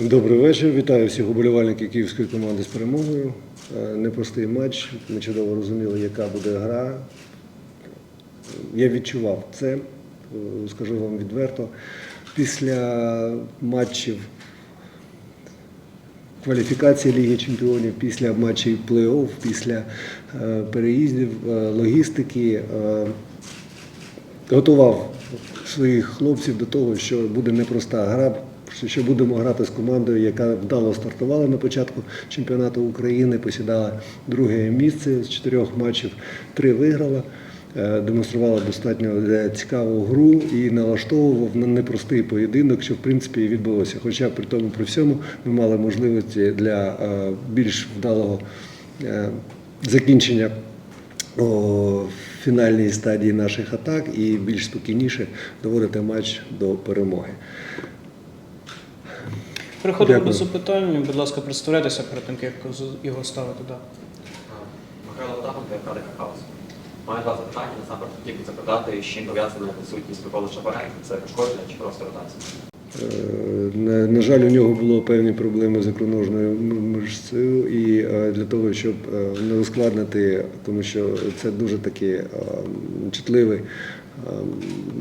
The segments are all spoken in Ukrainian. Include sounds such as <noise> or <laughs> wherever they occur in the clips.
Добрий вечір. Вітаю всіх уболівальників київської команди з перемогою. Е, Непростий матч. Ми чудово розуміли, яка буде гра. Я відчував це, е, скажу вам відверто. Після матчів кваліфікації Ліги Чемпіонів, після матчів плей-офф, після е, переїздів, логістики. готував своїх хлопців до того, що буде непроста гра, що- будемо грати з командою, яка вдало стартувала на початку чемпіонату України, посідала друге місце з чотирьох матчів, три виграла. е, Демонструвала достатньо е, цікаву гру і налаштовував на непростий поєдинок, що в принципі і відбулося. Хоча при тому при всьому ми мали можливості для е, більш вдалого закінчення фінальній стадії наших атак і більш спокійніше доводити матч до перемоги. Переходимо Дякую. до запитань. Будь ласка, представляйтеся перед тим, як його ставити. Да. Михайло яка така хаос. Маю два запитання. Насамперед хотів би запитати, з чим пов'язана присутність Миколи Шабаренка. Це пошкодження чи просто ротація? Е, На, на жаль, у нього було певні проблеми з ікроножною мишцею, і е, для того, щоб е, не ускладнити, тому що це дуже такий чутливий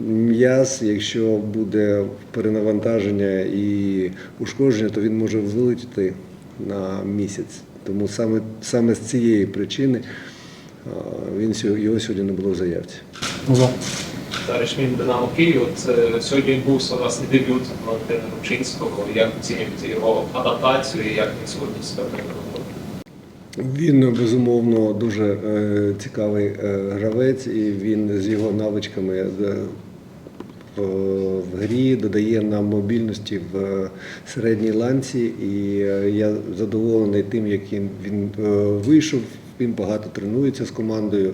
м'яз. Якщо буде перенавантаження і ушкодження, то він може вилетіти на місяць. Тому саме, саме з цієї причини е, він його сьогодні не було в заявці. Зараз він Динамо Київ. Це сьогодні відбувся власне дебют Валентина Рубчинського. Як оцінюєте його адаптацію і як він сьогодні себе проявив? Він безумовно дуже е, цікавий е, гравець, і він з його навичками е, в- грі додає нам мобільності в середній ланці. І я задоволений тим, яким він вийшов. Він багато тренується з командою,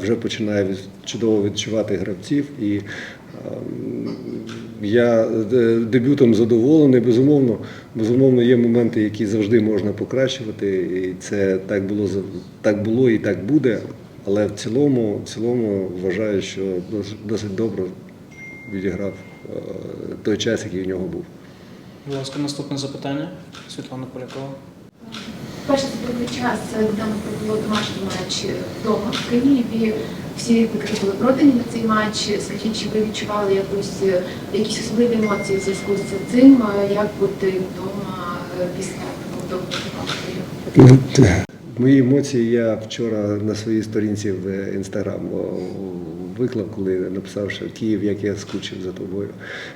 вже починає від- чудово відчувати гравців. І ем, я е, дебютом задоволений. Безумовно, безумовно, є моменти, які завжди можна покращувати. І це так було так було і так буде. Але в цілому, в цілому вважаю, що досить добре відіграв е, той час, який у нього був. Будь ласка, наступне запитання. Світлана Полякова. Перший світовий час Динамо провело домашній матч вдома в Києві. Всі виклики були продані на цей матч. Скажіть, чи ви відчували якусь, е, якісь особливі емоції в зв'язку з цим? Е, Як бути вдома е, після довгого періоду? <laughs> Мої емоції я вчора на своїй сторінці в інстаграм виклав, коли написав, що Київ, як я скучив за тобою.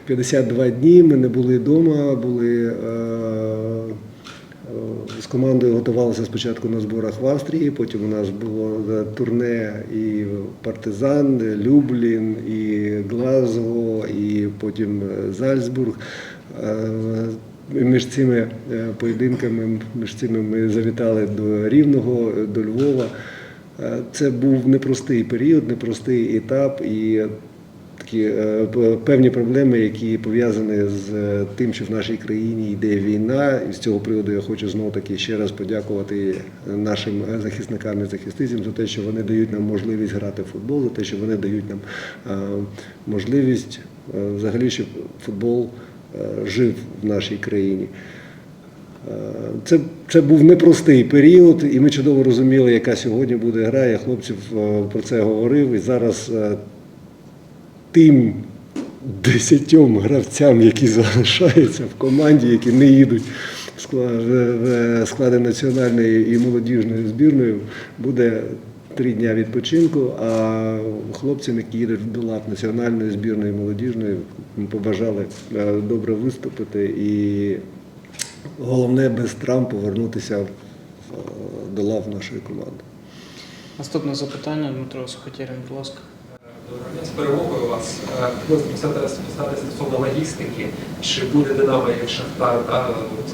52 дні ми не були вдома, були е, е, з командою готувалися спочатку на зборах в Австрії, потім у нас було турне і Партизан, Люблін, і Глазго, і потім е, Зальцбург. Е, між цими е, поєдинками, між цими ми завітали до Рівного, до Львова. Це був непростий період, непростий етап і такі е, певні проблеми, які пов'язані з е, тим, що в нашій країні йде війна. І з цього приводу я хочу знову таки ще раз подякувати нашим захисникам і захисницям за те, що вони дають нам можливість грати в футбол, за те, що вони дають нам е, можливість взагалі, щоб футбол жив в нашій країні. Це, це був непростий період, і ми чудово розуміли, яка сьогодні буде гра. Я хлопців про це говорив. І зараз тим десятьом гравцям, які залишаються в команді, які не їдуть в скла- в- в склади національної і молодіжної збірної, буде три дня відпочинку. А хлопцям, які їдуть до лав національної збірної і молодіжної, побажали е, добре виступити і головне без травм повернутися в- в- до лав нашої команди. Наступне запитання, Дмитро Сухотєрін, будь ласка. З перемогою вас. Хотілося поставити стосовно логістики. Чи буде Динамо як Шахтар? Да?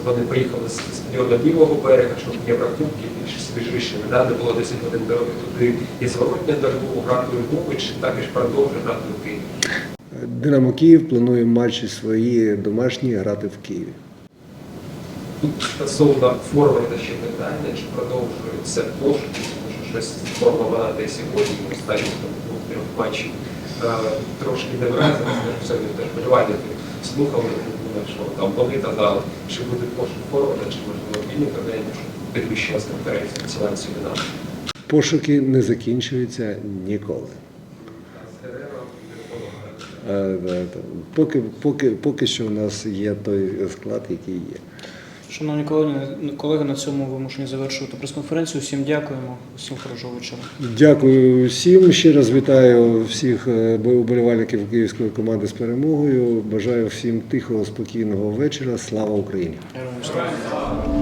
Вони поїхали з стадіону Лівого берега, щоб Єврокубки, більш свіжішими, да? де було 10 годин дороги туди. І зворотня дорогу грати у Львові, чи також продовжує грати у Києві? Динамо Київ планує матчі свої домашні грати в Києві. Тут стосовно форварда ще питання, чи продовжується пошуки, тому що щось сформована десь сьогодні, останні матчів. е, трошки не вразили, скажімо, все теж болівальники слухали, що там вони казали, чи буде пошук форварда, чи можливо вільні тренерів, що підвищила з конференції національної. Пошуки не закінчуються ніколи. Е, е, Поки, поки, поки що у нас є той склад, який є. Шановні колеги, колеги, на цьому вимушені завершувати прес-конференцію. Всім дякуємо, всім хорошого вечора. Дякую всім. Ще раз вітаю всіх е, вболівальників київської команди з перемогою. Бажаю всім тихого, спокійного вечора. Слава Україні! Героям слава!